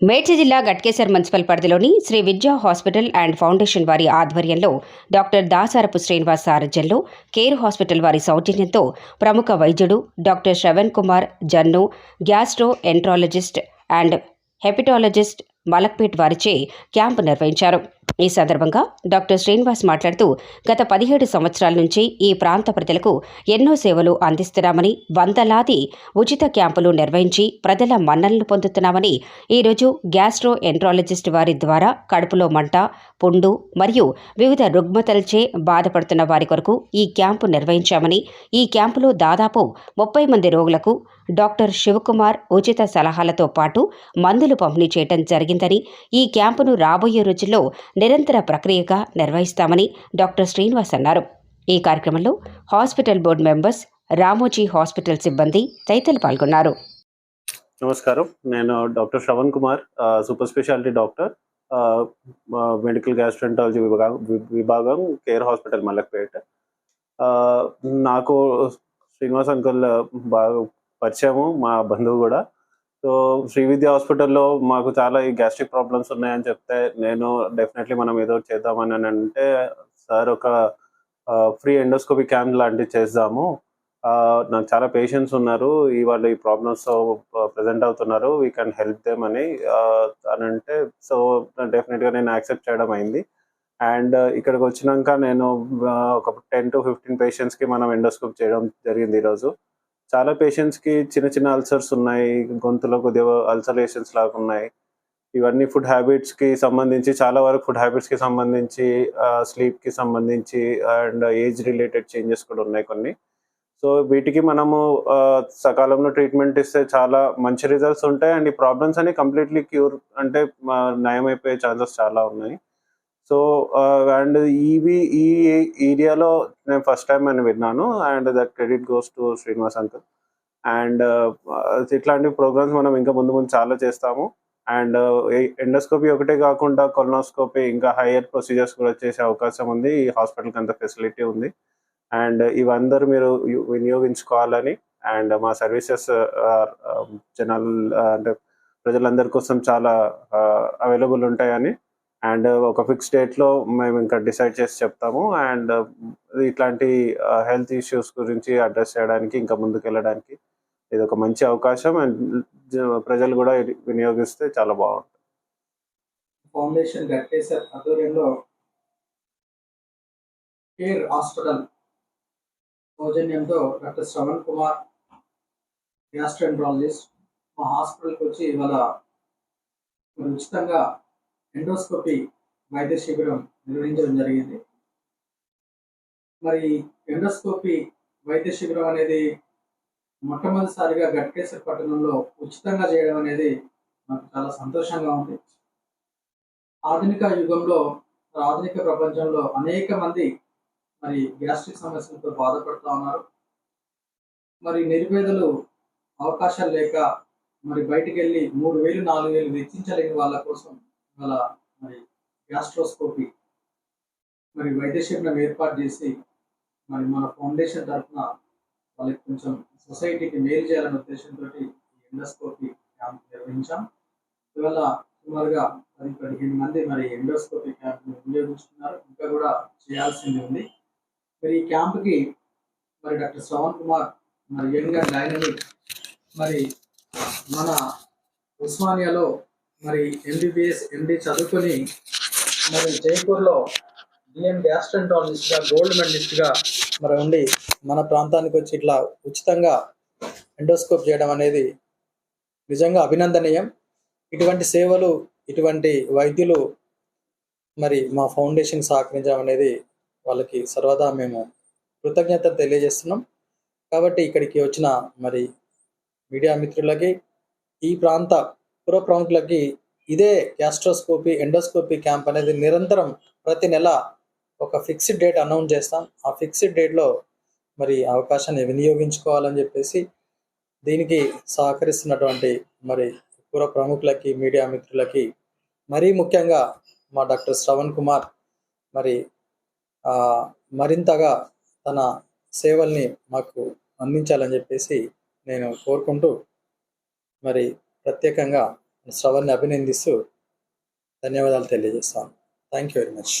మేడ్చి జిల్లా గట్కేసర్ మున్సిపల్ పరిధిలోని శ్రీ విద్యా హాస్పిటల్ అండ్ ఫౌండేషన్ వారి ఆధ్వర్యంలో డాక్టర్ దాసారపు శ్రీనివాస్ సారథ్యంలో కేర్ హాస్పిటల్ వారి సౌజన్యంతో ప్రముఖ వైద్యుడు doctor Shravan Kumar Jannu gastroenterologist and hepatologist Malakpet వారిచే క్యాంపు నిర్వహించారు. ఈ సందర్భంగా డాక్టర్ శ్రీనివాస్ మాట్లాడుతూ గత పదిహేడు సంవత్సరాల నుంచి ఈ ప్రాంత ప్రజలకు ఎన్నో సేవలు అందిస్తున్నామని వందలాది ఉచిత క్యాంపులు నిర్వహించి ప్రజల మన్ననలు పొందుతున్నామని ఈరోజు గ్యాస్ట్రో ఎంట్రాలజిస్ట్ వారి ద్వారా కడుపులో మంట పుండు మరియు వివిధ రుగ్మతలచే బాధపడుతున్న వారి కొరకు ఈ క్యాంపు నిర్వహించామని ఈ క్యాంపులో దాదాపు ముప్పై మంది రోగులకు డాక్టర్ శివకుమార్ ఉచిత సలహాలతో పాటు మందులు పంపిణీ చేయడం జరిగిందని ఈ క్యాంపును రాబోయే రోజుల్లో నిరంతర ప్రక్రియగా నిర్వహిస్తామని డాక్టర్ శ్రీనివాస్ అన్నారు. ఈ కార్యక్రమంలో hospital board members Ramoji hospital సిబ్బంది తదితరులు పాల్గొన్నారు. నమస్కారం. నేను doctor Shravan Kumar super speciality doctor medical gastroenterology విభాగం విభాగం కేర్ హాస్పిటల్ మల్లక్పేట్ నాకు శ్రీనివాస్ అంకుల్ బాగా పరిచయము మా బంధువు కూడా. సో శ్రీ విద్య హాస్పిటల్లో మాకు చాలా ఈ గ్యాస్ట్రిక్ ప్రాబ్లమ్స్ ఉన్నాయని చెప్తే నేను డెఫినెట్లీ మనం ఏదో చేద్దామని అని అంటే సార్ ఒక ఫ్రీ ఎండోస్కోపీ క్యాంప్ లాంటివి చేద్దాము. నాకు చాలా పేషెంట్స్ ఉన్నారు. ఈ వాళ్ళు ఈ ప్రాబ్లమ్స్ ప్రజెంట్ అవుతున్నారు. వీ కెన్ హెల్ప్ దెమ్ అని అని అంటే సో డెఫినెట్గా నేను యాక్సెప్ట్ చేయడం అయింది. అండ్ ఇక్కడికి వచ్చినాక నేను ఒక టెన్ టు ఫిఫ్టీన్ పేషెంట్స్కి మనం ఎండోస్కోప్ చేయడం జరిగింది ఈరోజు. చాలా పేషెంట్స్కి చిన్న చిన్న అల్సర్స్ ఉన్నాయి గొంతులో కొద్దిగా అల్సరేషన్స్ లాగా ఉన్నాయి. ఇవన్నీ ఫుడ్ హ్యాబిట్స్కి సంబంధించి చాలా వరకు ఫుడ్ హ్యాబిట్స్కి సంబంధించి స్లీప్కి సంబంధించి అండ్ ఏజ్ రిలేటెడ్ చేంజెస్ కూడా ఉన్నాయి కొన్ని. సో వీటికి మనము సకాలంలో ట్రీట్మెంట్ ఇస్తే చాలా మంచి రిజల్ట్స్ ఉంటాయి. అండ్ ఈ ప్రాబ్లమ్స్ అన్ని కంప్లీట్లీ క్యూర్ అంటే నయమైపోయే నయం అయిపోయే ఛాన్సెస్ చాలా ఉన్నాయి. సో అండ్ ఇవి ఈ ఏరియాలో నేను ఫస్ట్ టైం అని విన్నాను. And that credit goes to Srinivas uncle. And ఇట్లాంటి ప్రోగ్రామ్స్ మనం ఇంకా ముందు ముందు చాలా చేస్తాము. అండ్ ఎండోస్కోపీ ఒకటే కాకుండా కొలనోస్కోపీ ఇంకా హైయర్ ప్రొసీజర్స్ కూడా చేసే అవకాశం ఉంది. ఈ హాస్పిటల్కి అంత ఫెసిలిటీ ఉంది. అండ్ ఇవందరూ మీరు వినియోగించుకోవాలని అండ్ మా సర్వీసెస్ జనాలు అంటే ప్రజలందరి కోసం చాలా అవైలబుల్ ఉంటాయని అండ్ ఒక ఫిక్స్ డేట్లో మేము ఇంకా డిసైడ్ చేసి చెప్తాము. అండ్ ఇట్లాంటి హెల్త్ ఇష్యూస్ గురించి అడ్రస్ చేయడానికి ఇంకా ముందుకు వెళ్ళడానికి ఇది ఒక మంచి అవకాశం. అండ్ ప్రజలు కూడా వినియోగిస్తే చాలా బాగుంటుంది. ఫౌండేషన్ ఆధ్వర్యంలో కేర్ హాస్పిటల్ సౌజన్యంతో డాక్టర్ శ్రవణ్ కుమార్ గ్యాస్ట్రెంట్రాలజిస్ట్ మా హాస్పిటల్కి వచ్చి ఇవాళ ఉచితంగా ఎండోస్కోపీ వైద్య శిబిరం నిర్వహించడం జరిగింది. మరి ఎండోస్కోపీ వైద్య శిబిరం అనేది మొట్టమొదటిసారిగా గట్కేశ్వర పట్టణంలో ఉచితంగా చేయడం అనేది నాకు చాలా సంతోషంగా ఉంది. ఆధునిక యుగంలో ఆధునిక ప్రపంచంలో అనేక మంది మరి గ్యాస్ట్రిక్ సమస్యలతో బాధపడుతూ ఉన్నారు. మరి నిరుపేదలు అవకాశాలు లేక మరి బయటికి వెళ్ళి మూడు వేలు నాలుగు వేలు వెచ్చించలేని వాళ్ళ కోసం వాళ్ళ మరి గ్యాస్ట్రోస్కోపీ మరి వైద్యశిబిరం ఏర్పాటు చేసి మరి మన ఫౌండేషన్ తరఫున వాళ్ళకి కొంచెం సొసైటీకి మేలు చేయాలనే ఉద్దేశంతో ఈ ఎండోస్కోపీ క్యాంప్ నిర్వహించాం. ఇవాళ సుమారుగా పది పదిహేను మంది మరి ఎండోస్కోపీ క్యాంప్ని వినియోగించుకున్నారు. ఇంకా కూడా చేయాల్సింది ఉంది. మరి ఈ క్యాంప్కి మరి డాక్టర్ శ్రవణ్ కుమార్ మరి యంగ్ అండ్ డైనమిక్ మరి మన ఉస్మానియాలో మరి ఎంబీబీఎస్ ఎండి చదువుకొని మరి జైపూర్లో డిఎం గ్యాస్ట్రంటాలజిస్ట్గా గోల్డ్ మెడలిస్ట్గా మరి ఉండి మన ప్రాంతానికి వచ్చి ఇట్లా ఉచితంగా ఎండోస్కోప్ చేయడం అనేది నిజంగా అభినందనీయం. ఇటువంటి సేవలు ఇటువంటి వైద్యులు మరి మా ఫౌండేషన్ సహకరించడం అనేది వాళ్ళకి సర్వదా మేము కృతజ్ఞత తెలియజేస్తున్నాం. కాబట్టి ఇక్కడికి వచ్చిన మరి మీడియా మిత్రులకి ఈ ప్రాంత పుర ప్రముఖులకి ఇదే గ్యాస్ట్రోస్కోపీ ఎండోస్కోపీ క్యాంప్ అనేది నిరంతరం ప్రతి నెల ఒక ఫిక్స్డ్ డేట్ అనౌన్స్ చేస్తాం. ఆ ఫిక్స్డ్ డేట్లో మరి అవకాశాన్ని వినియోగించుకోవాలని చెప్పేసి దీనికి సహకరిస్తున్నటువంటి మరి పుర ప్రముఖులకి మీడియా మిత్రులకి మరీ ముఖ్యంగా మా డాక్టర్ శ్రవణ్ కుమార్ మరి మరింతగా తన సేవల్ని మాకు అందించాలని చెప్పేసి నేను కోరుకుంటూ మరి ప్రత్యేకంగా శ్రవణ్ని అభినందిస్తూ ధన్యవాదాలు తెలియజేస్తాను. Thank you very much